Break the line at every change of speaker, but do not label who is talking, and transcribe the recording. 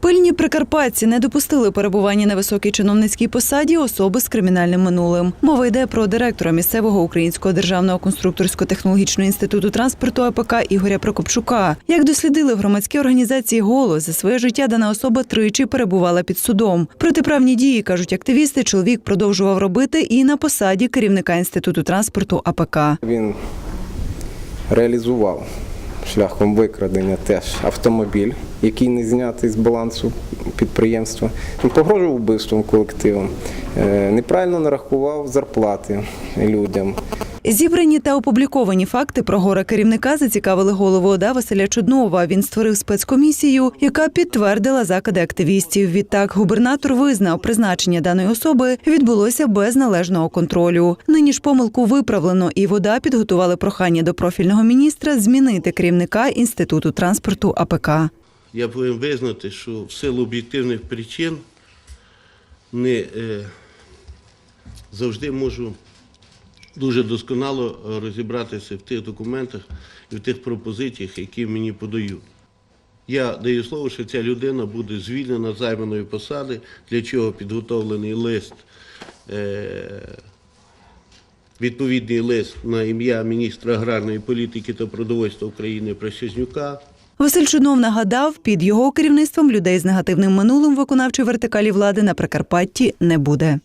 Пильні прикарпатці не допустили перебування на високій чиновницькій посаді особи з кримінальним минулим. Мова йде про директора місцевого українського державного конструкторсько-технологічного інституту транспорту АПК Ігоря Прокопчука. Як дослідили в громадській організації голос за своє життя дана особа тричі перебувала під судом. Протиправні дії кажуть активісти. Чоловік продовжував робити і на посаді керівника інституту транспорту АПК.
Він реалізував шляхом викрадення теж автомобіль, який не знятий з балансу підприємства. Погрожував вбивством колективом, е, неправильно нарахував зарплати людям.
Зібрані та опубліковані факти про горе керівника зацікавили голову ОДА Василя Чуднова. Він створив спецкомісію, яка підтвердила закиди активістів. Відтак губернатор визнав, призначення даної особи відбулося без належного контролю. Нині ж помилку виправлено, і вода підготували прохання до профільного міністра змінити керівника інституту транспорту АПК.
Я повинен визнати, що в силу об'єктивних причин не е, завжди можу дуже досконало розібратися в тих документах і в тих пропозиціях, які мені подають. Я даю слово, що ця людина буде звільнена займаної посади, для чого підготовлений лист, е, відповідний лист на ім'я міністра аграрної політики та продовольства України Прощезнюка.
Василь Чунов нагадав, під його керівництвом людей з негативним минулим виконавчої вертикалі влади на Прикарпатті не буде.